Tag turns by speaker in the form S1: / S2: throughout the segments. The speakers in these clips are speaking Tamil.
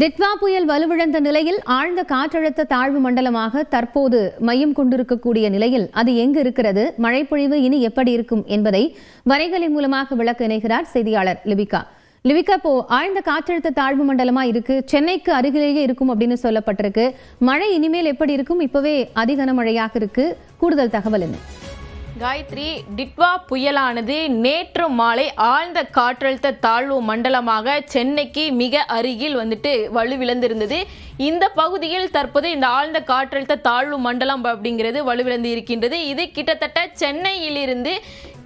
S1: டிட்வா புயல் வலுவிழந்த நிலையில் ஆழ்ந்த காற்றழுத்த தாழ்வு மண்டலமாக தற்போது மையம் கொண்டிருக்கக்கூடிய நிலையில் அது எங்கு இருக்கிறது? மழைப்பொழிவு இனி எப்படி இருக்கும் என்பதை வரைகலை மூலமாக விளக்க இணைகிறார் செய்தியாளர் லிபிகா லிபிகா இப்போ ஆழ்ந்த காற்றழுத்த தாழ்வு மண்டலமா இருக்கு? சென்னைக்கு அருகிலேயே இருக்கும் அப்படின்னு சொல்லப்பட்டிருக்கு. மழை இனிமேல் எப்படி இருக்கும்? இப்பவே அதிகன மழையாக இருக்கு. கூடுதல் தகவல் என்ன?
S2: காயத்ரி டிட்வா புயலானது நேற்று மாலை ஆழ்ந்த காற்றழுத்த தாழ்வு மண்டலமாக சென்னைக்கு மிக அருகில் வந்துட்டு வலுவிழந்திருந்தது. இந்த பகுதியில் தற்போது இந்த ஆழ்ந்த காற்றழுத்த தாழ்வு மண்டலம் அப்படிங்கிறது வலுவிழந்து இருக்கின்றது. இது கிட்டத்தட்ட சென்னையிலிருந்து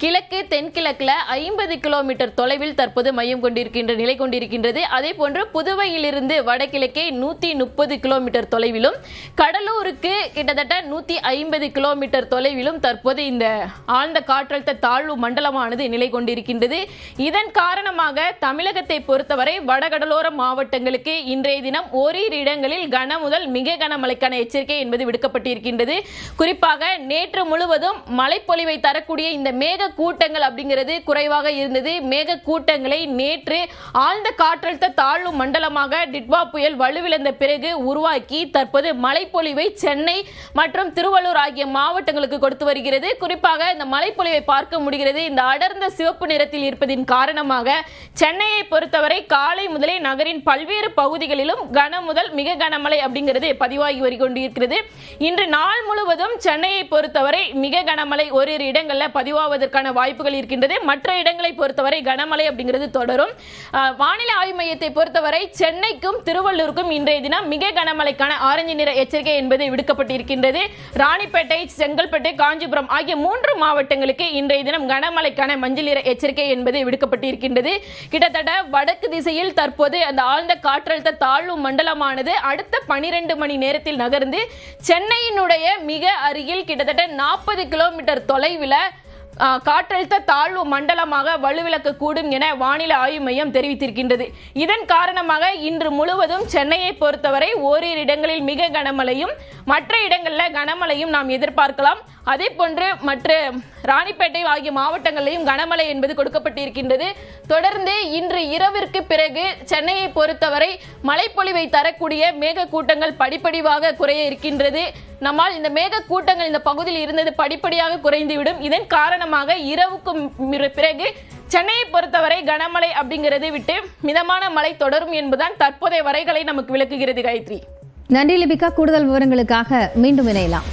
S2: கிழக்கு தென்கிழக்கில் ஐம்பது கிலோமீட்டர் தொலைவில் தற்போது மையம் கொண்டிருக்கின்ற நிலை கொண்டிருக்கின்றது. அதே போன்று புதுவையிலிருந்து வடகிழக்கே நூற்றி முப்பது கிலோமீட்டர் தொலைவிலும் கடலூருக்கு கிட்டத்தட்ட நூற்றி ஐம்பது கிலோமீட்டர் தொலைவிலும் தற்போது இந்த ஆழ்ந்த காற்றழுத்த தாழ்வு மண்டலமானது நிலை கொண்டிருக்கின்றது. இதன் காரணமாக தமிழகத்தை பொறுத்தவரை வடகடலோர மாவட்டங்களுக்கு இன்றைய தினம் ஓரிரு பகுதிகளில் கன முதல் மிக கனமழைக்கான எச்சரிக்கை என்பது விடுக்கப்பட்டிருக்கின்றது. குறிப்பாக நேற்று முழுவதும் மழைப்பொழிவை தரக்கூடிய இந்த மேக கூட்டங்கள் அப்படிங்கிறது குறைவாக இருந்தது. மேக கூட்டங்களை நேற்று ஆழ்ந்த காற்றழுத்த தாழ்வு மண்டலமாக டிட்வா புயல் வலுவிழந்த பிறகு உருவாக்கி தற்போது மழைப்பொழிவை சென்னை மற்றும் திருவள்ளூர் ஆகிய மாவட்டங்களுக்கு கொடுத்து வருகிறது. குறிப்பாக இந்த மழைப்பொழிவை பார்க்க முடிகிறது. இந்த அடர்ந்த சிவப்பு நிறத்தில் இருப்பதின் காரணமாக சென்னையை பொறுத்தவரை காலை முதலே நகரின் பல்வேறு பகுதிகளிலும் கன முதல் மிக கனமழை அப்படிங்கிறது பதிவாகி வருகொண்டிருக்கிறது இன்று நாள் முழுவதும் சென்னையை பொறுத்தவரை மிக கனமழை ஓரிரு இடங்களில் பதிவாவதற்கான வாய்ப்புகள் இருக்கின்றது. மற்ற இடங்களை பொறுத்தவரை கனமழை அப்படிங்கிறது தொடரும். வானிலை ஆய்வு மையத்தை பொறுத்தவரை சென்னைக்கும் திருவள்ளூருக்கும் இன்றைய தினம் மிக கனமழைக்கான ஆரஞ்சு நிற எச்சரிக்கை என்பது விடுக்கப்பட்டிருக்கின்றது. ராணிப்பேட்டை செங்கல்பட்டு காஞ்சிபுரம் ஆகிய மூன்று மாவட்டங்களுக்கு இன்றைய தினம் கனமழைக்கான மஞ்சள் நிற எச்சரிக்கை என்பது விடுக்கப்பட்டிருக்கின்றது. கிட்டத்தட்ட வடக்கு திசையில் தற்போது அந்த ஆழ்ந்த காற்றழுத்த தாழ்வு மண்டலமானது அடுத்த பனிரெண்டு மணி நேரத்தில் நகர்ந்து சென்னையினுடைய மிக அருகில் கிட்டத்தட்ட நாற்பது கிலோமீட்டர் தொலைவில் காற்றழுத்த தாழ்வு மண்டலமாக வலுவிழக்க கூடும் என வானிலை ஆய்வு மையம் தெரிவித்திருக்கின்றது. இதன் காரணமாக இன்று முழுவதும் சென்னையை பொறுத்தவரை ஓரிரு இடங்களில் மிக கனமழையும் மற்ற இடங்களில் கனமழையும் நாம் எதிர்பார்க்கலாம். அதே போன்று மற்ற ராணிப்பேட்டை ஆகிய மாவட்டங்களிலும் கனமழை என்பது கொடுக்கப்பட்டிருக்கின்றது. தொடர்ந்து இன்று இரவிற்கு பிறகு சென்னையை பொறுத்தவரை மழைப்பொழிவை தரக்கூடிய மேக கூட்டங்கள் குறைய இருக்கின்றது. நம்மால் இந்த மேக கூட்டங்கள் இந்த பகுதியில் இருந்தது படிப்படியாக குறைந்துவிடும். இதன் காரணமாக இரவுக்கும் பிறகு சென்னையை பொறுத்தவரை கனமழை அப்படிங்கிறது விட்டு மிதமான மழை தொடரும் என்பதுதான் தற்போதைய வரைகளை நமக்கு விளக்குகிறது காயத்ரி.
S1: நன்றி லிபிகா. கூடுதல் விவரங்களுக்காக மீண்டும் இணையலாம்.